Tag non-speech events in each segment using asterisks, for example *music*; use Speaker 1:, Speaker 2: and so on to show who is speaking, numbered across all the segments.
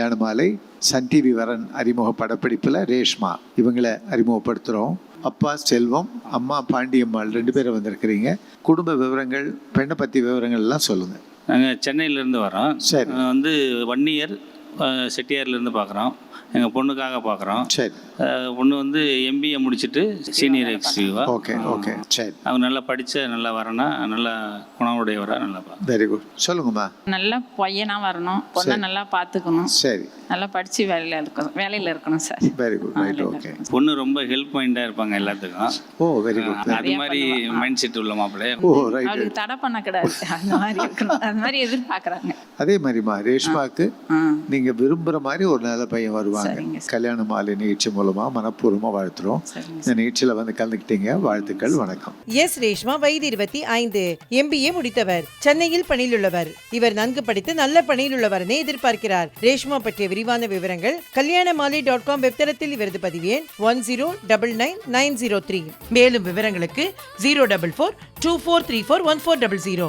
Speaker 1: கல்யாண மாலை
Speaker 2: Sun TV வரன் அறிமுக படப்பிடிப்பில் ரேஷ்மா. இவங்களை அறிமுகப்படுத்துகிறோம் அப்பா செல்வம் அம்மா பாண்டியம்மாள் ரெண்டு பேரும் வந்திருக்கிறீங்க. குடும்ப விவரங்கள் பெண்ணை பற்றி விவரங்கள் எல்லாம் சொல்லுங்கள்
Speaker 3: நாங்கள் சென்னையிலேருந்து வரோம்
Speaker 2: சரி.
Speaker 3: வந்து ஒன் இயர் செட்டியார்லேருந்து பார்க்குறோம் எங்கள் பொண்ணுக்காக பார்க்குறோம்
Speaker 2: சரி.
Speaker 3: பொண்ணு வந்து எம்பிஏ முடிச்சுட்டு சீனியர் எக்ஸியூவா
Speaker 2: ஓகே ஓகே சரி.
Speaker 3: அவங்க நல்லா படித்த நல்லா வரனா நல்லா குணமுடையவராக நல்லா பா
Speaker 2: வெரி குட் சொல்லுங்கம்மா.
Speaker 4: நல்ல பையனா வரணும். பொண்ணை நல்லா பார்த்துக்கணும்
Speaker 2: சரி.
Speaker 4: நல்லா படிச்சு வேலையில இருக்கணும். வேலையில இருக்கணும் sir
Speaker 2: very good right okay
Speaker 3: பொண்ணு ரொம்ப ஹெல்ப் மைண்டாக இருப்பாங்க எல்லாத்துக்கும்.
Speaker 2: ஓ வெரி குட்
Speaker 3: அது மாதிரி மைண்ட் செட் உள்ள மாப்பிள்ளை
Speaker 2: ஓ ரைட்
Speaker 4: அவளுக்கு தடை பண்ணக்கூடாது அந்த மாதிரி இருக்கணும். அந்த மாதிரி எதிர்பார்க்கறாங்க
Speaker 2: அதே மாதிரிம்மா ரேஷ்மாக்கு நீங்கள் விரும்புகிற மாதிரி ஒரு நல்ல பையன் வருவாங்க. கல்யாண மாலை நிகழ்ச்சி மூலமாக மனப்பூர்வமாக வாழ்த்துறோம். இந்த நிகழ்ச்சியில் வந்து கலந்துக்கிட்டீங்க. வாழ்த்துக்கள் வணக்கம்.
Speaker 5: எஸ் ரேஷ்மா வயது இருபத்தி ஐந்து. எம்பிஏ முடித்தவர். சென்னையில் பணியிலுள்ளவர். இவர் நன்கு படித்து நல்ல பணியிலுள்ளவரனே எதிர்பார்க்கிறார். ரேஷ்மா பற்றிய விரிவான விவரங்கள் கல்யாண மாலை டாட் காம் வெப்தளத்தில் இவரது பதிவு எண் one zero double nine nine zero three. மேலும் விவரங்களுக்கு zero double four two four three four one four double zero.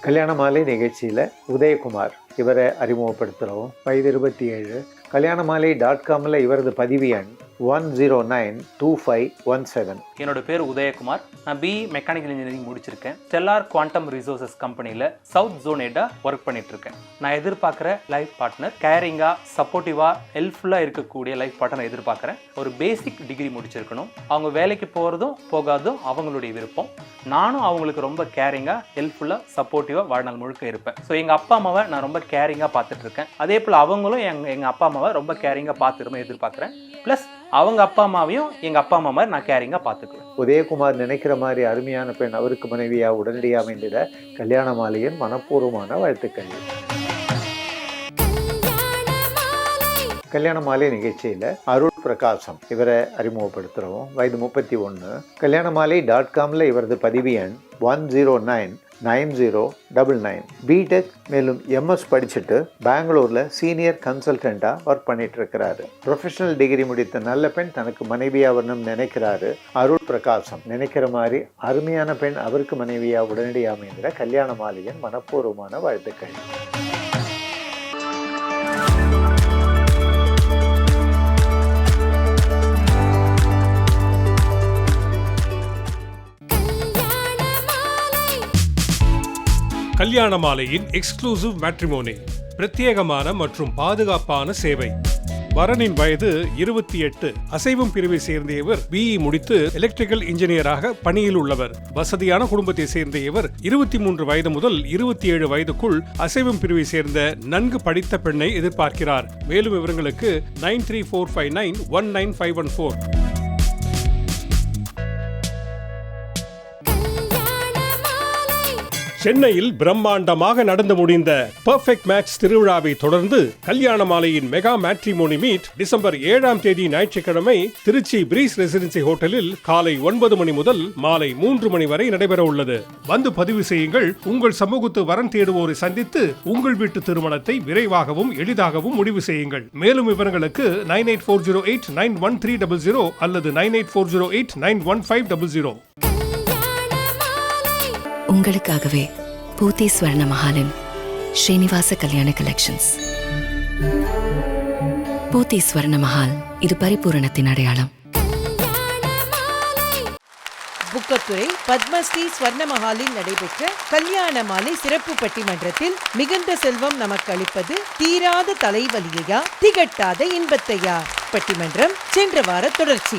Speaker 1: கல்யாண மாலை
Speaker 2: நிகழ்ச்சியில் உதயகுமார் இவரை அறிமுகப்படுத்துகிறோம் வயது இருபத்தி ஏழு. கல்யாண மாலை டாட் காமில் இவரது பதிவு எண் one zero nine two five one seven
Speaker 6: என்னோட பேர் உதயகுமார். நான் பிஇ மெக்கானிக்கல் இன்ஜினியரிங் முடிச்சிருக்கேன். ஸ்டெல்லார் குவாண்டம் ரிசோர்சஸ் கம்பெனியில் சவுத் ஜோன் ஒர்க் பண்ணிட்டு இருக்கேன் நான் எதிர்பார்க்குற லைஃப் பார்ட்னர் கேரிங்காக சப்போர்ட்டிவாக ஹெல்ப்ஃபுல்லாக இருக்கக்கூடிய லைஃப் பார்ட்னர் எதிர்பார்க்குறேன். ஒரு பேசிக் டிகிரி முடிச்சிருக்கணும். அவங்க வேலைக்கு போகிறதும் போகாதும் அவங்களுடைய விருப்பம். நானும் அவங்களுக்கு ரொம்ப கேரிங்காக ஹெல்ப்ஃபுல்லாக சப்போர்ட்டிவாக வாழ்நாள் முழுக்க இருப்பேன். ஸோ எங்கள் அப்பா அம்மாவை நான் ரொம்ப கேரிங்காக பார்த்துட்டு இருக்கேன் அதே போல் அவங்களும் எங்கள் எங்கள் அப்பா அம்மாவை ரொம்ப கேரிங்காக பார்த்துருமே எதிர்பார்க்குறேன். ப்ளஸ் அவங்க அப்பா அம்மாவையும் எங்கள் அப்பா அம்மா மாதிரி நான் கேரிங்காக பார்த்துக்குவேன்.
Speaker 2: உதயகுமார் நினைக்கிற மாதிரி அருமையான பெண் அவருக்கு மனைவியாக உடனடியாக அமைந்திட கல்யாண மாலையின் மனப்பூர்வமான வாழ்த்துக்கள்.
Speaker 1: கல்யாண மாலை
Speaker 2: கல்யாண மாலை நிகழ்ச்சியில் அருள் பிரகாசம் இவரை அறிமுகப்படுத்துகிறோம் வயது முப்பத்தி ஒன்று கல்யாண மாலை டாட் காமில் இவரது பதிவு எண் one zero nine nine zero double nine. BTech மேலும் எம்எஸ் படிச்சுட்டு பெங்களூரில் சீனியர் கன்சல்டண்ட்டாக ஒர்க் பண்ணிட்டு இருக்கிறாரு ப்ரொஃபஷனல் டிகிரி முடித்த நல்ல பெண் தனக்கு மனைவியாக வரணும்னு நினைக்கிறாரு. அருள் பிரகாசம் நினைக்கிற மாதிரி அருமையான பெண் அவருக்கு மனைவியாக உடனடியாக அமைந்திட கல்யாண மாலையின் மனப்பூர்வமான வாழ்த்துக்கள்.
Speaker 1: கல்யாண
Speaker 7: மாலையின் எக்ஸ்க்ளூசிவ் மேட்ரிமோனி பிரத்யேகமான மற்றும் பாதுகாப்பான சேவை. வரனின் வயது இருபத்தி எட்டு. அசைவம் பிரிவை சேர்ந்த இவர் பிஇ முடித்து எலக்ட்ரிக்கல் இன்ஜினியராக பணியில் உள்ளவர். வசதியான குடும்பத்தை சேர்ந்த இவர் இருபத்தி மூன்று வயது முதல் இருபத்தி ஏழு வயதுக்குள் அசைவம் பிரிவை சேர்ந்த நன்கு படித்த பெண்ணை எதிர்பார்க்கிறார். மேலும் விவரங்களுக்கு nine three four five nine one nine five one four. சென்னையில் பிரம்மாண்டமாக நடந்து முடிந்த பர்ஃபெக்ட் மேட்ச் திருவிழாவை தொடர்ந்து கல்யாண மாலையின் மெகா மேட்ரிமோனி மீட் டிசம்பர் ஏழாம் தேதி ஞாயிற்றுக்கிழமை திருச்சி பிரீஸ் ரெசிடென்சி ஹோட்டலில் காலை ஒன்பது மணி முதல் மாலை மூன்று மணி வரை நடைபெற உள்ளது. வந்து பதிவு செய்யுங்கள். உங்கள் சமூகத்து வரன் தேடுவோரை சந்தித்து உங்கள் வீட்டு திருமணத்தை விரைவாகவும் எளிதாகவும் முடிவு செய்யுங்கள். மேலும் விவரங்களுக்கு nine eight four zero eight nine one three double zero அல்லது nine eight four zero eight nine one five double zero.
Speaker 8: உங்களுக்காகவே பூத்தி ஸ்வர்ண மஹாலின் ஸ்ரீனிவாச கல்யாண கலெக்ஷன்ஸ் பூத்தி ஸ்வர்ண மஹால் இது பரிபூரணத்தின் அடையாளம்.
Speaker 5: புக்கத்துறை பத்மஸ்ரீ ஸ்வர்ண மஹாலில் நடைபெற்ற கல்யாண மாலை சிறப்பு பட்டிமன்றத்தில் மிகுந்த செல்வம் நமக்கு அளிப்பது தீராத தலைவலியையா திகட்டாத இன்பத்தையா? பட்டிமன்றம் சென்ற வார தொடர்ச்சி.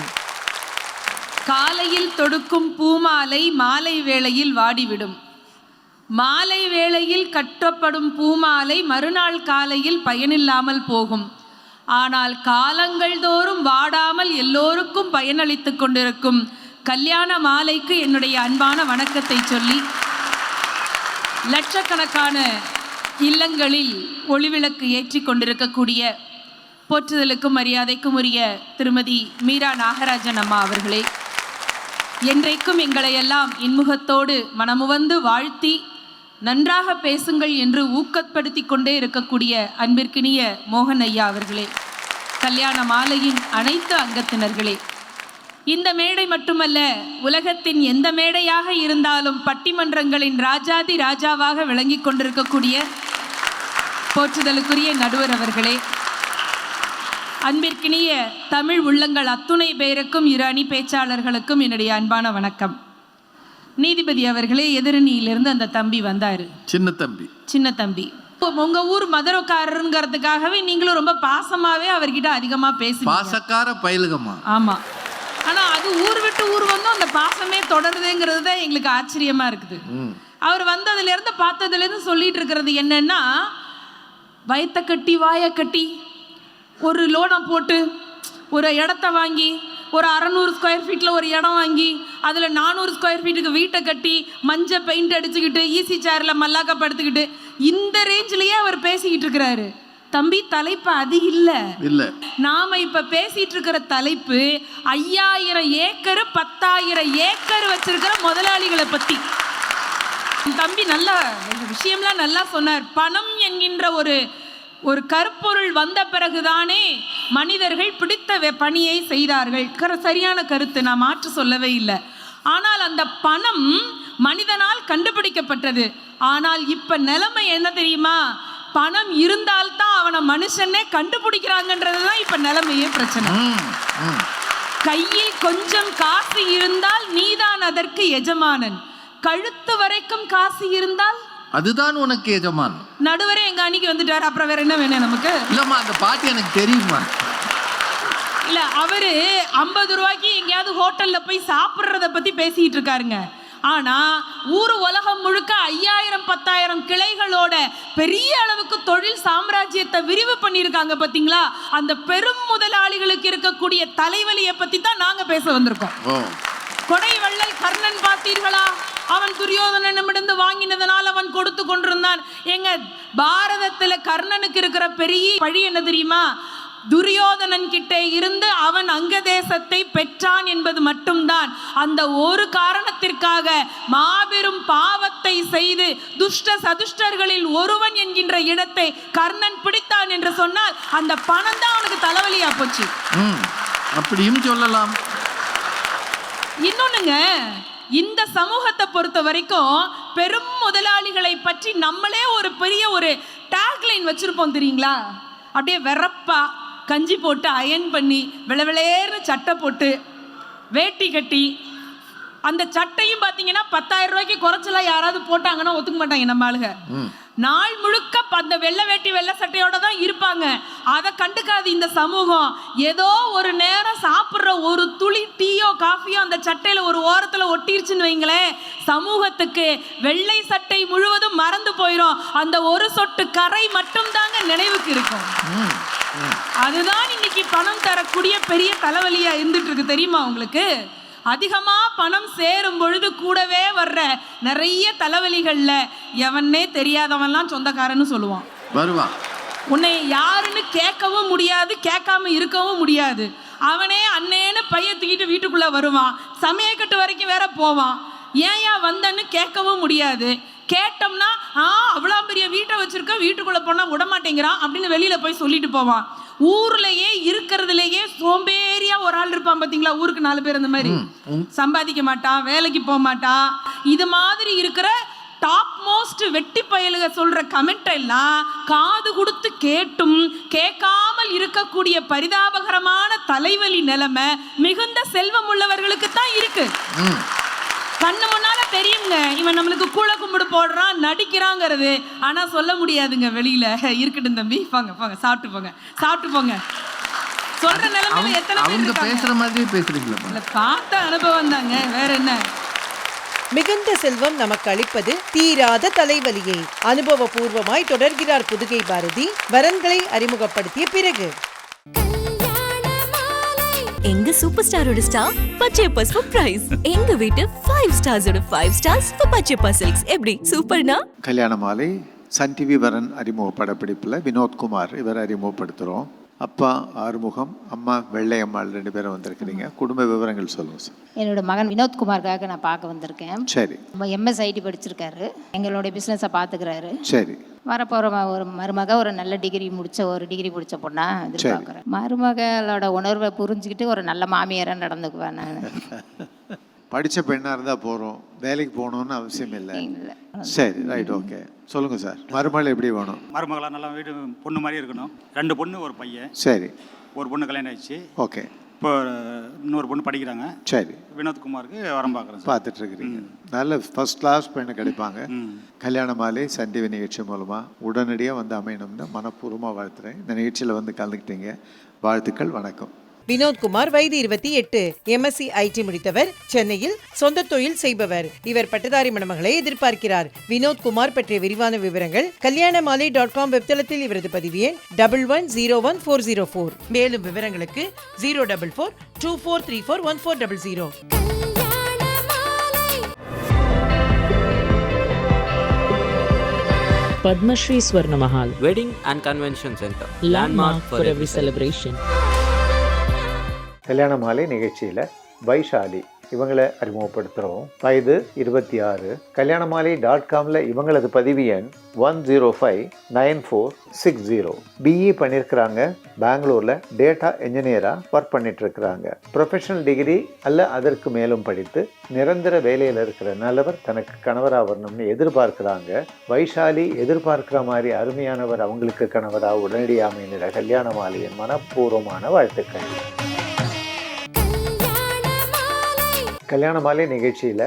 Speaker 9: காலையில் தொடுக்கும் பூமாலை மாலை வேளையில் வாடிவிடும். மாலை வேளையில் கட்டப்படும் பூமாலை மறுநாள் காலையில் பயனில்லாமல் போகும். ஆனால் காலங்கள் தோறும் வாடாமல் எல்லோருக்கும் பயனளித்துக் கொண்டிருக்கும். கல்யாண மாலைக்கு என்னுடைய அன்பான வணக்கத்தை சொல்லி லட்சக்கணக்கான இல்லங்களில் ஒளிவிளக்கு ஏற்றி கொண்டிருக்கக்கூடிய போற்றுதலுக்கும் மரியாதைக்கும் உரிய திருமதி மீரா நாகராஜன் அம்மா அவர்களே. என்றைக்கும் எங்களையெல்லாம் இன்முகத்தோடு மனமுவந்து வாழ்த்தி நன்றாக பேசுங்கள் என்று ஊக்கப்படுத்தி கொண்டே இருக்கக்கூடிய அன்பிற்கினிய மோகன் ஐயா அவர்களே கல்யாண மாலையின் அனைத்து அங்கத்தினர்களே இந்த மேடை மட்டுமல்ல உலகத்தின் எந்த மேடையாக இருந்தாலும் பட்டிமன்றங்களின் ராஜாதி ராஜாவாக விளங்கிக் கொண்டிருக்கக்கூடிய போற்றுதலுக்குரிய நடுவர் அவர்களே அன்பிற்கினிய தமிழ் உள்ளங்கள் அத்துணை பேருக்கும் இரு அணி பேச்சாளர்களுக்கும் என்னுடைய அன்பான வணக்கம். நீதிபதி அவர்களே எதிரணியிலிருந்து அந்த தம்பி வந்தார்.
Speaker 10: சின்ன தம்பி.
Speaker 9: சின்ன தம்பி. உங்க ஊர் மதுரக்காரருங்கிறதுக்காகவே நீங்களும் ரொம்ப பாசமாவே அவர்கிட்ட அதிகமா பேசுவீங்க
Speaker 10: பாசக்கார பயிலுகம்மா.
Speaker 9: ஆமா. ஆனா அது ஊர் விட்டு ஊர் வந்தும் அந்த பாசமே தொடருதுங்கிறது தான் எங்களுக்கு ஆச்சரியமா இருக்குது. அவர் வந்ததுல இருந்து பார்த்ததுல இருந்து சொல்லிட்டு இருக்கிறது என்னன்னா வயத்தை கட்டி வாயை கட்டி ஒரு லோனை போட்டு ஒரு இடத்த வாங்கி ஒரு அறநூறு ஸ்கொயர் ஃபீட்டில் ஒரு இடம் வாங்கி அதில் நானூறு ஸ்கொயர் ஃபீட்டுக்கு வீட்டை கட்டி மஞ்சள் பெயிண்ட் அடிச்சுக்கிட்டு ஈசி சேரில் மல்லாக்க படுத்துக்கிட்டு இந்த ரேஞ்சிலேயே அவர் பேசிக்கிட்டு இருக்கிறாரு. தம்பி தலைப்பு அது இல்லை.
Speaker 10: இல்ல.
Speaker 9: நாம இப்ப பேசிட்டு இருக்கிற தலைப்பு ஐயாயிரம் ஏக்கர் பத்தாயிரம் ஏக்கர் வச்சிருக்கிற முதலாளிகளை பத்தி. தம்பி நல்லா விஷயம்லாம் நல்லா சொன்னார். பணம் என்கின்ற ஒரு ஒரு கருப்பொருள் வந்த பிறகுதானே மனிதர்கள் பிடித்த பணியை செய்தார்கள். சரியான கருத்து நான் மாற்று சொல்லவே இல்லை. ஆனால் அந்த பணம் மனிதனால் கண்டுபிடிக்கப்பட்டது. ஆனால் இப்ப நிலைமை என்ன தெரியுமா? பணம் இருந்தால்தான் அவனை மனுஷனே கண்டுபிடிக்கிறாங்கன்றது தான் இப்ப நிலைமையே பிரச்சனை. கையில் கொஞ்சம் காசு இருந்தால் நீதான் அதற்கு எஜமானன். கழுத்து வரைக்கும் காசு இருந்தால்
Speaker 10: அதுதான் உனக்கு எஜமான்.
Speaker 9: நடுவரே எங்க அன்னைக்கு வந்துட்டார். அப்புறம் வேற என்ன வேணும் நமக்கு?
Speaker 10: இல்லம்மா அந்த பாட்டு எனக்கு தெரியுமா
Speaker 9: இல்ல அவரு ஐம்பது ரூபாய்க்கு எங்கேயாவது ஹோட்டல்ல போய் சாப்பிட்றத பத்தி பேசிட்டு இருக்காருங்க. ஆனா ஊர் உலகம் முழுக்க ஐயாயிரம் பத்தாயிரம் கிளைகளோட பெரிய அளவுக்கு தொழில் சாம்ராஜ்யத்தை விரிவு பண்ணியிருக்காங்க பாத்தீங்களா? அந்த பெரும் முதலாளிகளுக்கு இருக்கக்கூடிய தலைவலியை பத்தி தான் நாங்க பேச வந்திருக்கோம். கொடை வள்ளல் கர்ணன் பார்த்தீர்களா? அவன் துரியோதனனிடமிருந்து வாங்கினதனால் அவன் கொடுத்து கொண்டிருந்தான். எங்க பாரதத்துல கர்ணனுக்கு இருக்கிற பெரிய பழி என்ன தெரியுமா? துரியோதனன் கிட்டே இருந்து அவன் அங்க தேசத்தை பெற்றான் என்பது மட்டும்தான். அந்த ஒரு காரணத்திற்காக மாபெரும் பாவத்தை செய்து துஷ்ட சதுஷ்டர்களில் ஒருவன் என்கின்ற இடத்தை கர்ணன் பிடித்தான் என்று சொன்னால் அந்த பணம் தான் அவனுக்கு தலைவலியா போச்சு.
Speaker 10: அப்படியும் சொல்லலாம்.
Speaker 9: இன்னொன்னுங்க இந்த சமூகத்தை பொறுத்த வரைக்கும் பெரும் முதலாளிகளை பற்றி நம்மளே ஒரு பெரிய ஒரு டேக்லைன் வச்சிருப்போம் தெரியுங்களா? அப்படியே வெறப்பா கஞ்சி போட்டு அயன் பண்ணி விளவிளேர்னு சட்டை போட்டு வேட்டி கட்டி அந்த சட்டையும் பார்த்தீங்கன்னா பத்தாயிரம் ரூபாய்க்கு குறைச்சலா யாராவது போட்டாங்கன்னா ஒத்துக்க மாட்டாங்க நம்ம ஆளுங்க. நாள் முழுக்க அந்த வெள்ளை வேட்டி வெள்ளை சட்டையோட தான் இருப்பாங்க. அதை கண்டுக்காது இந்த சமூகம். ஏதோ ஒரு நேரம் சாப்பிட்ற ஒரு துளி டீயோ காஃபியோ அந்த சட்டையில ஒரு ஓரத்துல ஒட்டிருச்சுன்னு வைங்களேன் சமூகத்துக்கு வெள்ளை சட்டை முழுவதும் மறந்து போயிடும் அந்த ஒரு சொட்டு கரை மட்டும் தாங்க நினைவுக்கு இருக்கும். அதுதான் இன்னைக்கு பணம் தரக்கூடிய பெரிய தலைவலியா இருந்துட்டு இருக்கு. தெரியுமா உங்களுக்கு? அதிகமாக பணம் சேரும் பொழுது கூடவே வர்ற நிறைய தலைவலிகளில் எவனே தெரியாதவன்லாம் சொந்தக்காரன்னு சொல்லுவான்.
Speaker 10: வருவான்
Speaker 9: உன்னை யாருன்னு கேட்கவும் முடியாது கேட்காம இருக்கவும் முடியாது. அவனே அண்ணேன்னு பைய தூக்கிட்டு வீட்டுக்குள்ளே வருவான். சமயக்கட்டு வரைக்கும் வேற போவான். ஏன் ஏன் வந்தன்னு கேட்கவும் முடியாது. கேட்டோம்னா ஆ அவ்வளோ பெரிய வீட்டை வச்சிருக்க வீட்டுக்குள்ளே போனால் விட மாட்டேங்கிறான் அப்படின்னு வெளியில் போய் சொல்லிட்டு போவான். ஊர்லயே இருக்கிறதுலயே சோம்பேறியா ஒரு ஆள் இருப்பான் பாத்தீங்களா? ஊருக்கு நாலு பேர் அந்த மாதிரி. சம்பாதிக்க மாட்டான் வேலைக்கு போக மாட்டான் இது மாதிரி இருக்கிற டாப் மோஸ்ட் வெட்டி பயலுக சொல்ற கமெண்ட் எல்லாம் காது கொடுத்து கேட்டும் கேட்காமல் இருக்கக்கூடிய பரிதாபகரமான தலைவலி நிலைமை மிகுந்த செல்வம் உள்ளவர்களுக்கு தான் இருக்கு கண்ணு முன்னால தெரியுங்க. இவன் நம்மளுக்கு கூழ கும்பிடு போடுறான் நடிக்கிறாங்கிறது. ஆனா சொல்ல முடியாதுங்க வெளியில. இருக்கட்டும் தம்பி போங்க போங்க சாப்பிட்டு போங்க. சாப்பிட்டு போங்க. சொல்ற நிலைமையில எத்தனை பேர்
Speaker 10: அவங்க பேசுற மாதிரியே பேசுறீங்களா
Speaker 9: பார்த்த அனுபவம் தாங்க. வேற என்ன?
Speaker 5: மிகுந்த செல்வம் நமக்கு அளிப்பது தீராத தலைவலியை. அனுபவபூர்வமாய் தொடர்கிறார் புதுகை பாரதி. வரன்களை அறிமுகப்படுத்திய பிறகு.
Speaker 1: எங்க சூப்பர் ஸ்டாரோட ஸ்டார் பச்சை பர்சன் பிரைஸ் எங்க வீட்டு ஃபைவ் ஸ்டார்ஸோட ஃபைவ் ஸ்டார்ஸ் பச்சை சில்க்ஸ் எப்படி? சூப்பர்னா?
Speaker 2: கல்யாண மாலை சன் டிவி வரன் அறிமுக படப்பிடிப்பில் வினோத்குமார் இவர் அறிமுகப்படுத்துகிறோம் அப்பா ஆறுமுகம் அம்மா வெள்ளையம்மாள் ரெண்டு பேரும் வந்திருக்கிறீங்க. குடும்ப விவரங்கள் சொல்லுங்கள் சார்.
Speaker 4: என்னோட மகன் வினோத்குமார்காக நான் பார்க்க வந்திருக்கேன்.
Speaker 2: சரி.
Speaker 4: எம்எஸ் ஐடி படிச்சிருக்காரு. எங்களுடைய பிஸ்னஸை பார்த்துக்கிறாரு.
Speaker 2: சரி.
Speaker 4: வரப்போகிற ஒரு மருமக ஒரு நல்ல டிகிரி முடிச்ச ஒரு டிகிரி முடிச்ச பொண்ணா எதிர்பார்க்குறேன். மருமகளோட உணர்வை புரிஞ்சுக்கிட்டு ஒரு நல்ல மாமியாராக நடந்துக்குவேன் நான். *laughs*
Speaker 2: படித்த பெண்ணாக இருந்தால் போகிறோம் வேலைக்கு போகணுன்னு அவசியம் இல்லை. சரி ரைட் ஓகே சொல்லுங்கள் சார் மருமகள் எப்படி வேணும்?
Speaker 3: மருமகளாக நல்லா வீட்டு பொண்ணு மாதிரி இருக்கணும். ரெண்டு பொண்ணு ஒரு பையன்.
Speaker 2: சரி.
Speaker 3: ஒரு பொண்ணு கல்யாணம் ஆயிடுச்சு.
Speaker 2: ஓகே
Speaker 3: இப்போ இன்னொரு பொண்ணு படிக்கிறாங்க.
Speaker 2: சரி.
Speaker 3: வினோத்குமாருக்கு வரம் பார்க்குறேன் சார்
Speaker 2: பார்த்துட்டு இருக்கிறீங்க. நல்ல ஃபர்ஸ்ட் கிளாஸ் பெண்ணு கிடைப்பாங்க. கல்யாண மாலை சன் டிவி நிகழ்ச்சி மூலமாக உடனடியாக வந்து அமையணும்னு மனப்பூர்வமாக வாழ்த்துறேன். இந்த நிகழ்ச்சியில் வந்து கலந்துக்கிட்டீங்க. வாழ்த்துக்கள் வணக்கம்.
Speaker 5: வினோத்குமார் வயது இருபத்தி எட்டு எம்எஸ்சி ஐடி முடித்தவர் சென்னையில் சொந்த தொழில் செய்பவர். இவர் பட்டதாரி மணமகளை எதிர்பார்க்கிறார். வினோத்குமார் பற்றிய விரிவான விவரங்கள் கல்யாண மாலை டாட் காம் வெப்தளத்தில் இவரது பதிவு எண் double one zero one four zero four மேலும் விவரங்களுக்கு zero double four two four three four one four double zero
Speaker 11: Padmashri Swarna Mahal,
Speaker 12: Wedding and Convention Center.
Speaker 11: landmark for every celebration.
Speaker 2: கல்யாண மாலை நிகழ்ச்சியில் வைஷாலி இவங்களை அறிமுகப்படுத்துகிறோம் வயது இருபத்தி ஆறு. கல்யாண மாலை டாட் காமில் இவங்களது பதிவு எண் one zero five nine four six zero BE பண்ணியிருக்கிறாங்க பெங்களூரில் டேட்டா இன்ஜினியராக ஒர்க் பண்ணிட்டுருக்கிறாங்க. ப்ரொஃபஷனல் டிகிரி அல்ல அதற்கு மேலும் படித்து நிரந்தர வேலையில் இருக்கிற நல்லவர் தனக்கு கணவராக வரணும்னு எதிர்பார்க்குறாங்க. வைஷாலி எதிர்பார்க்குற மாதிரி அருமையானவர் அவங்களுக்கு கணவராக உடனடியாக அமைந்த கல்யாண மாலையின் மனப்பூர்வமான வாழ்த்துக்கள். கல்யாண மாலை நிகழ்ச்சியில்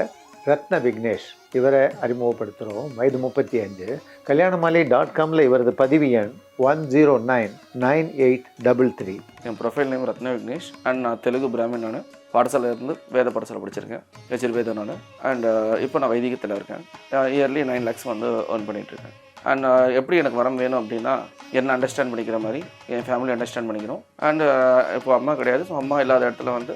Speaker 2: ரத்ன விக்னேஷ் இவரை அறிமுகப்படுத்துகிறோம் வயது முப்பத்தி அஞ்சு கல்யாண மாலை டாட் காமில் இவரது பதிவு எண் one zero nine nine eight double three
Speaker 12: N profile name Ratna Vignesh and நான் தெலுங்கு பிராமின் நான். பாடசாலையிலேருந்து வேத பாடசாலை படிச்சிருக்கேன். எச்சிறுவேதம் நான். அண்ட் uh, இப்போ நான் வைதிகத்தில் இருக்கேன். இயர்லி நைன் லேக்ஸ் வந்து ஏர்ன் பண்ணிகிட்ருக்கேன் அண்ட் uh, எப்படி எனக்கு வரம் வேணும் அப்படின்னா என்ன அண்டர்ஸ்டாண்ட் பண்ணிக்கிற மாதிரி என் ஃபேமிலி அண்டர்ஸ்டாண்ட் பண்ணிக்கிறோம் அண்ட் இப்போ அம்மா கிடையாது. ஸோ அம்மா இல்லாத இடத்துல வந்து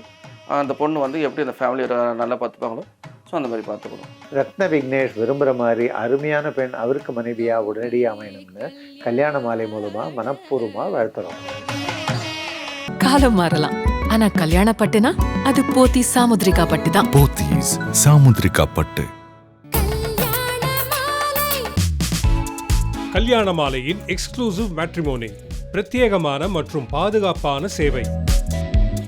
Speaker 12: அந்த பொண்ணு வந்து எப்படி அந்த ஃபேமிலியை நல்லா பார்த்துப்பாங்களோ? ஸோ அந்த மாதிரி பார்த்துக்கணும்.
Speaker 2: ரத்ன விக்னேஷ் விரும்புகிற மாதிரி அருமையான பெண் அவருக்கு மனைவியாக உடனடியாக அமையணும்னு கல்யாண மாலை மூலமாக மனப்பூர்வமாக வாழ்த்துறோம்.
Speaker 8: காலம் மாறலாம். ஆனா கல்யாண பட்டுனா அது போத்தி சாமுத்ரிகா பட்டு தான்.
Speaker 1: போத்தீஸ் சாமுத்ரிகா பட்டு.
Speaker 7: கல்யாண மாலையின் எக்ஸ்க்ளூசிவ் மேட்ரிமோனி பிரத்யேகமான மற்றும் பாதுகாப்பான சேவை.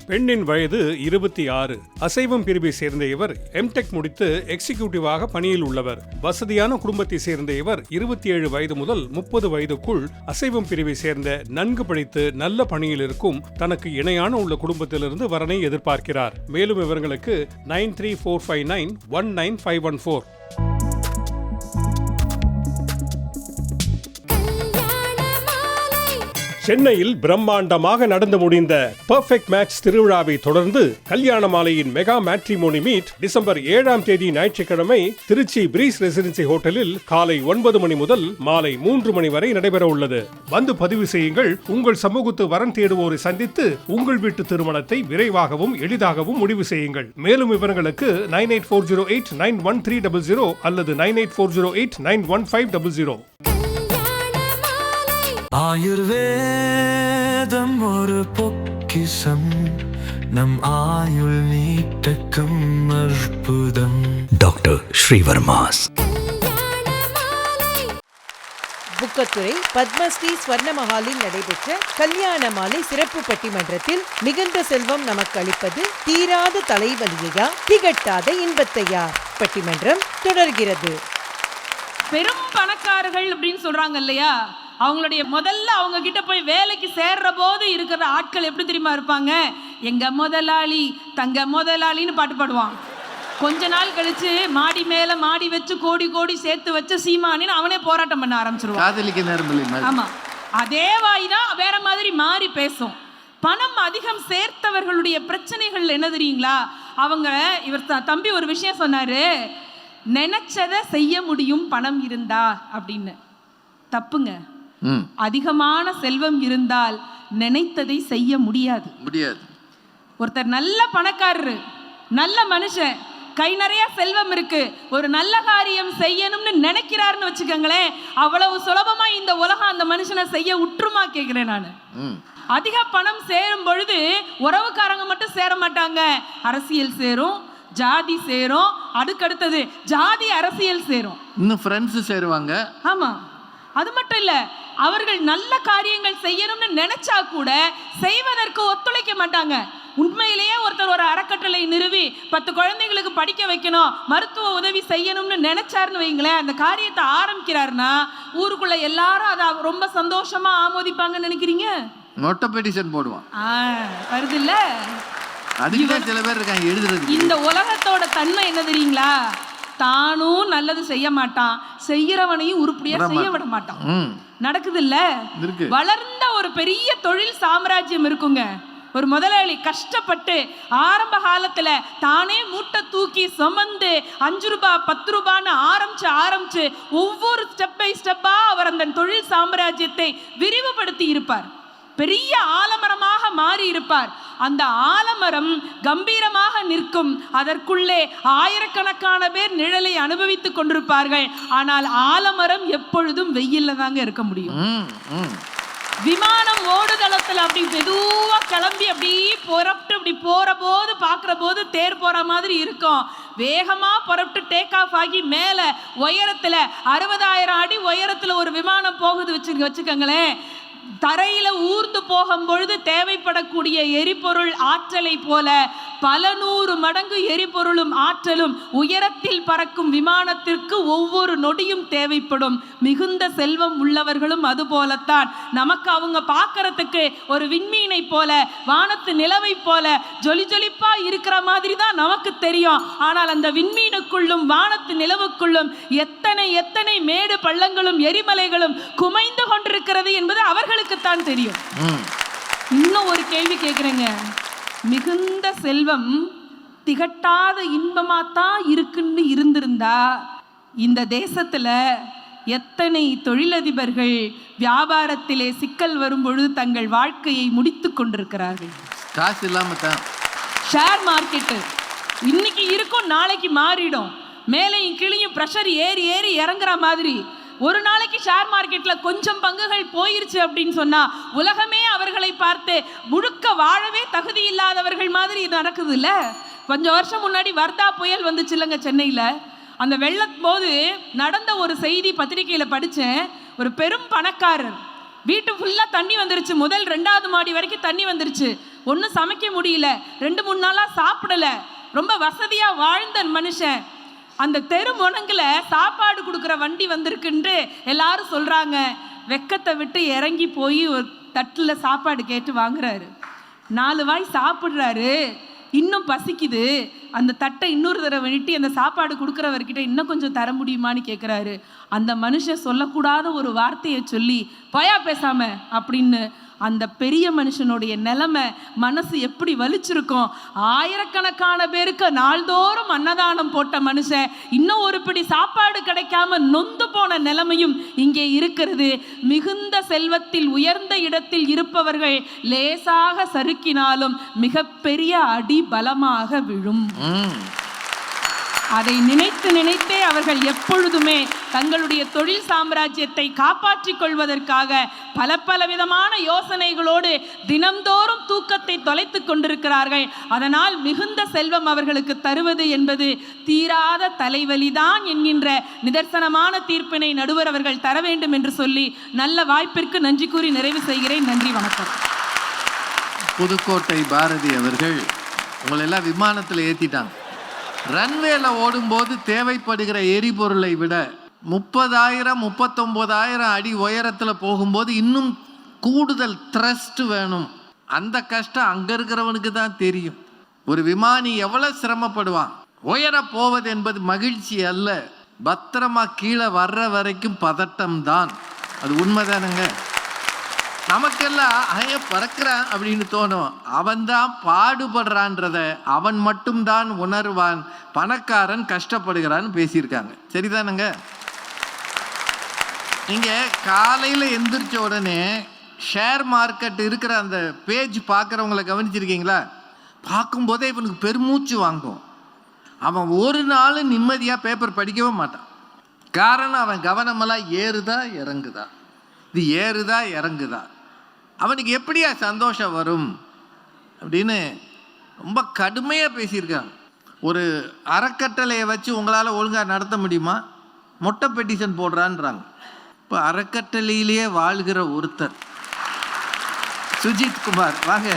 Speaker 7: பெண்ணின் வயது இருபத்தி ஆறு. அசைவம் பிரிவை சேர்ந்த இவர் எம்டெக் முடித்து எக்ஸிகியூட்டிவாக பணியில் உள்ளவர். வசதியான குடும்பத்தை சேர்ந்த இவர் இருபத்தி ஏழு வயது முதல் முப்பது வயதுக்குள் அசைவம் பிரிவை சேர்ந்த நன்கு படித்து நல்ல பணியில் இருக்கும் தனக்கு இணையான உள்ள குடும்பத்திலிருந்து வரனை எதிர்பார்க்கிறார். மேலும் விவரங்களுக்கு nine three four five nine one nine five one four. சென்னையில் பிரம்மாண்டமாக நடந்து முடிந்த பெர்ஃபெக்ட் மேட்ச் திருவிழாவை தொடர்ந்து கல்யாண மாலையின் மெகா மேட்ரிமோனி மீட் டிசம்பர் ஏழாம் தேதி ஞாயிற்றுக்கிழமை திருச்சி பிரீஸ் ரெசிடென்சி ஹோட்டலில் காலை ஒன்பது மணி முதல் மாலை மூன்று மணி வரை நடைபெற உள்ளது. வந்து பதிவு செய்யுங்கள். உங்கள் சமூகத்து வரன் தேடுவோரை சந்தித்து உங்கள் வீட்டு திருமணத்தை விரைவாகவும் எளிதாகவும் முடிவு செய்யுங்கள். மேலும் விவரங்களுக்கு nine eight four zero eight nine one three double zero அல்லது nine eight four zero eight nine one five double zero.
Speaker 13: ஆயுர்வேதம் ஒரு பொக்கிசம் நம் ஆயுள் நீட்டக்கும் அற்புதம்.
Speaker 14: டாக்டர் ஸ்ரீவர்மாஸ்.
Speaker 5: புக்கத்துறை பத்மஸ்ரீ ஸ்வர்ண மஹாலில் நடைபெற்ற கல்யாண மாலை சிறப்பு பட்டிமன்றத்தில் மிகுந்த செல்வம் நமக்கு அளிப்பது தீராத தலைவலியையா திகட்டாத இன்பத்தையா? பட்டிமன்றம் தொடர்கிறது.
Speaker 9: பெரும் பணக்காரர்கள் அப்படின்னு சொல்றாங்க இல்லையா? அவங்களுடைய முதல்ல அவங்க கிட்ட போய் வேலைக்கு சேர்ற போது இருக்கிற ஆட்கள் எப்படி தெரியுமா இருப்பாங்க? எங்க முதலாளி தங்க முதலாளின்னு பாட்டு பாடுவான். கொஞ்ச நாள் கழிச்சு மாடி மேல மாடி வச்சு கோடி கோடி சேர்த்து வச்ச சீமானின்னு அவனே போராட்டம் பண்ண ஆரம்பிச்சிருவான்.
Speaker 10: காதலிக்க நேரம்.
Speaker 9: ஆமா. அதே வாய் தான் வேற மாதிரி மாறி பேசும். பணம் அதிகம் சேர்த்தவர்களுடைய பிரச்சனைகள் என்ன தெரியுங்களா? அவங்க இவர் தம்பி ஒரு விஷயம் சொன்னாரு. நினைச்சதை செய்ய முடியும் பணம் இருந்தா அப்படின்னு. தப்புங்க. அதிகமான செல்வம் இருந்தால் நினைத்ததை செய்ய முடியாது.
Speaker 10: முடியாது.
Speaker 9: ஒருத்தர் நல்ல பணக்காரரு நல்ல மனுஷன் கை நிறைய செல்வம் இருக்கு ஒரு நல்ல காரியம் செய்யணும்னு நினைக்கிறாருன்னு வச்சுக்கோங்களேன் அவ்வளவு சுலபமா இந்த உலகம் அந்த மனுஷனை செய்ய உற்றுமா கேட்கிறேன் நான்.
Speaker 10: ம்.
Speaker 9: அதிக பணம் சேரும் பொழுது உறவுக்காரங்க மட்டும் சேர மாட்டாங்க. அரசியல் சேரும் ஜாதி சேரும் அடுக்கடுத்தது ஜாதி அரசியல் சேரும்.
Speaker 10: இன்னும் ஃப்ரெண்ட்ஸு சேருவாங்க.
Speaker 9: ஆமா. அது மட்டும் இல்ல அவர்கள் நல்ல காரியங்கள் செய்யணும்னு நினைச்சா கூட செய்வதற்கு ஒத்துழைக்க மாட்டாங்க. உண்மையிலேயே ஒருத்தர் ஒரு அறக்கட்டளை நிறுவி பத்து குழந்தைங்களுக்கு படிக்க வைக்கணும் மருத்துவ உதவி செய்யணும்னு நினைச்சாருன்னு வைங்களேன் அந்த காரியத்தை ஆரம்பிக்கிறாருன்னா ஊருக்குள்ள எல்லாரும் அதை ரொம்ப சந்தோஷமா ஆமோதிப்பாங்கன்னு நினைக்கிறீங்க?
Speaker 10: நொட்ட பெட்டிஷன் போடுவான்.
Speaker 9: ஆ, வருதுல்ல?
Speaker 10: அதுக்கு சில பேர் இருக்காங்க எழுதுறது
Speaker 9: இந்த உலகத்தோட தன்மை என்ன தெரியுங்களா? தானும் நல்லது செய்ய மாட்டான். செய்யறவனையும் உருப்படியா செய்ய. விட மாட்டான் நடக்குது இல்ல. வளர்ந்த ஒரு பெரிய தொழில் சாம்ராஜ்யம் இருக்குங்க. ஒரு முதலாளி கஷ்டப்பட்டு ஆரம்ப காலத்துல தானே மூட்டை தூக்கி சுமந்து அஞ்சு ரூபாய் பத்து ரூபான்னு ஆரம்பிச்சு ஆரம்பிச்சு ஒவ்வொரு ஸ்டெப் பை ஸ்டெப்பா அவர் அந்த தொழில் சாம்ராஜ்யத்தை விரிவுபடுத்தி இருப்பார். பெரிய ஆலமரமாக மாறி இருப்பார். அந்த ஆலமரம் கம்பீரமாக நிற்கும். அதற்குள்ளே ஆயிரக்கணக்கான பேர் நிழலை அனுபவித்துக் கொண்டிருப்பார்கள். ஆனால் ஆலமரம் எப்பொழுதும் வெயில்ல தாங்க இருக்க முடியும். விமானம் ஓடுதளத்துல அப்படி மெதுவா கிளம்பி அப்படி புறப்பட்டு அப்படி போற போது பார்க்குற போது தேர் போற மாதிரி இருக்கும். வேகமா புறப்பட்டு டேக் ஆஃப் ஆகி மேல உயரத்துல அறுபதாயிரம் அடி உயரத்துல ஒரு விமானம் போகுது வச்சு வச்சுக்கோங்களேன். தரையில ஊர்ந்து போகும் பொழுது தேவைப்படக்கூடிய எரிபொருள் ஆற்றலை போல பல நூறு மடங்கு எரிபொருளும் ஆற்றலும் உயரத்தில் பறக்கும் விமானத்திற்கு ஒவ்வொரு நொடியும் தேவைப்படும். மிகுந்த செல்வம் உள்ளவர்களும் அதுபோலத்தான் நமக்கு அவங்க பார்க்கறதுக்கு ஒரு விண்மீனை போல வானத்து நிலவை போல ஜொலி ஜொலிப்பா இருக்கிற மாதிரி தான் நமக்கு தெரியும். ஆனால் அந்த விண்மீனுக்குள்ளும் வானத்து நிலவுக்குள்ளும் எத்தனை எத்தனை மேடு பள்ளங்களும் எரிமலைகளும் குமைந்து கொண்டிருக்கிறது என்பது அவர்கள் அவர்களுக்குத்தான் தெரியும். இன்னும் ஒரு கேள்வி கேட்குறேங்க மிகுந்த செல்வம் திகட்டாத இன்பமாத்தான் இருக்குன்னு இருந்திருந்தா இந்த தேசத்துல எத்தனை தொழிலதிபர்கள் வியாபாரத்திலே சிக்கல் வரும்பொழுது தங்கள் வாழ்க்கையை முடித்து கொண்டிருக்கிறார்கள்.
Speaker 10: காசு இல்லாம தான்.
Speaker 9: ஷேர் மார்க்கெட்டு இன்னைக்கு இருக்கும் நாளைக்கு மாறிடும். மேலையும் கீழையும் ப்ரெஷர் ஏறி ஏறி இறங்குற மாதிரி ஒரு நாளைக்கு ஷேர் மார்க்கெட்ல கொஞ்சம் பங்குகள் போயிருச்சு அப்படின்னு சொன்னா உலகமே அவர்களை பார்த்து முழுக்க வாழவே தகுதி இல்லாதவர்கள் மாதிரி இது நடக்குது இல்ல கொஞ்சம் வருஷம் முன்னாடி வர்தா புயல் வந்துச்சு இல்லைங்க சென்னையில. அந்த வெள்ளம் போது நடந்த ஒரு செய்தி பத்திரிக்கையில படிச்சேன். ஒரு பெரும் பணக்காரர். வீட்டு ஃபுல்லாக தண்ணி வந்துருச்சு. முதல் ரெண்டாவது மாடி வரைக்கும் தண்ணி வந்துருச்சு. ஒன்றும் சமைக்க முடியல. ரெண்டு மூணு நாளாக சாப்பிடல. ரொம்ப வசதியாக வாழ்ந்த மனுஷன். அந்த தெரு முனங்கில் சாப்பாடு கொடுக்குற வண்டி வந்திருக்குன்ட்டு எல்லாரும் சொல்கிறாங்க வெக்கத்தை விட்டு இறங்கி போய் ஒரு தட்டில் சாப்பாடு கேட்டு வாங்குறாரு. நாலு வாய் சாப்பிட்றாரு இன்னும் பசிக்குது. அந்த தட்டை இன்னொரு தடவை வெட்டி அந்த சாப்பாடு கொடுக்குறவர்கிட்ட இன்னும் கொஞ்சம் தர முடியுமான்னு கேட்குறாரு அந்த மனுஷன் சொல்லக்கூடாத ஒரு வார்த்தையை சொல்லி பயா பேசாம அப்படின்னு அந்த பெரிய மனுஷனுடைய நிலைமை மனசு எப்படி வலிச்சிருக்கும்? ஆயிரக்கணக்கான பேருக்கு நாள்தோறும் அன்னதானம் போட்ட மனுஷன் இன்னும் ஒரு பிடி சாப்பாடு கிடைக்காம நொந்து போன நிலைமையும் இங்கே இருக்கிறது. மிகுந்த செல்வத்தில் உயர்ந்த இடத்தில் இருப்பவர்கள் லேசாக சறுக்கினாலும் மிகப்பெரிய அடி பலமாக விழும். அதை நினைத்து நினைத்தே அவர்கள் எப்பொழுதுமே தங்களுடைய தொழில் சாம்ராஜ்யத்தை காப்பாற்றிக் கொள்வதற்காக பல பல விதமான யோசனைகளோடு தினம்தோறும் தூக்கத்தை தொலைத்துக் கொண்டிருக்கிறார்கள். அதனால் மிகுந்த செல்வம் அவர்களுக்கு தருவது என்பது தீராத தலைவலிதான் என்கின்ற நிதர்சனமான தீர்ப்பினை நடுவர் அவர்கள் தர வேண்டும் என்று சொல்லி நல்ல வாய்ப்பிற்கு நன்றி கூறி நிறைவு செய்கிறேன். நன்றி வணக்கம்.
Speaker 10: புதுக்கோட்டை பாரதி அவர்கள் உங்களெல்லாம் விமானத்தில் ஏற்றிட்டாங்க ரன்வேல ஓடும்போது தேவைப்படுகிற எரிபொருளை விட முப்பதாயிரம் முப்பத்தொம்போதாயிரம் அடி உயரத்தில் போகும்போது இன்னும் கூடுதல் த்ரஸ்ட் வேணும். அந்த கஷ்டம் அங்கே இருக்கிறவனுக்கு தான் தெரியும். ஒரு விமானி எவ்வளோ சிரமப்படுவான்? உயர போவது என்பது மகிழ்ச்சி அல்ல. பத்திரமா கீழே வர்ற வரைக்கும் பதட்டம் தான். அது உண்மைதானுங்க? நமக்கெல்லாம் ஐய பறக்கிறான் அப்படின்னு தோணும். அவன் தான் பாடுபடுறான்றத அவன் மட்டும்தான் உணர்வான். பணக்காரன் கஷ்டப்படுகிறான்னு பேசியிருக்காங்க. சரிதானுங்க? நீங்கள் காலையில் எந்திரிச்ச உடனே ஷேர் மார்க்கெட் இருக்கிற அந்த பேஜ் பார்க்குறவங்கள கவனிச்சிருக்கீங்களா? பார்க்கும்போதே இவனுக்கு பெருமூச்சு வாங்கும். அவன் ஒரு நாள் நிம்மதியாக பேப்பர் படிக்கவே மாட்டான். காரணம் அவன் கவனமெல்லாம் ஏறுதா இறங்குதா? இது ஏறுதா இறங்குதா? அவனுக்கு எப்படியா சந்தோஷம் வரும்? அப்படின்னு ரொம்ப கடுமையாக பேசியிருக்காங்க. ஒரு அறக்கட்டளையை வச்சு உங்களால் ஒழுங்காக நடத்த முடியுமா? மொட்டை பெட்டிஷன் போடுறான்றாங்க. இப்போ அறக்கட்டளையிலேயே வாழ்கிற ஒருத்தர். சுஜித் குமார் வாங்க.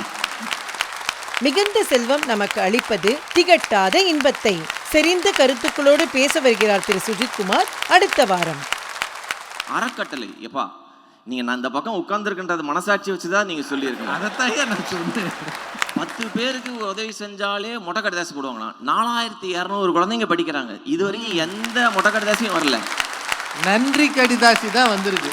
Speaker 5: மிகுந்த செல்வம் நமக்கு அளிப்பது திகட்டாத இன்பத்தை. செறிந்த கருத்துக்களோடு பேச வருகிறார் திரு சுஜித்குமார் அடுத்த வாரம்.
Speaker 15: அறக்கட்டளை எப்பா? நீங்கள் நான் இந்த பக்கம் உட்காந்துருக்கின்றது மனசாட்சி வச்சு தான் நீங்கள் சொல்லியிருக்கணும்.
Speaker 10: அதைத்தான் நான் சொன்னேன்.
Speaker 15: பத்து பேருக்கு உதவி செஞ்சாலே மொட்டை கடிதாசி போடுவாங்களாம். நாலாயிரத்தி இரநூறு குழந்தைங்க படிக்கிறாங்க. இது வரைக்கும் எந்த மொட்டை கடிதாசியும் வரல.
Speaker 10: நன்றி கடிதாசி தான் வந்திருக்கு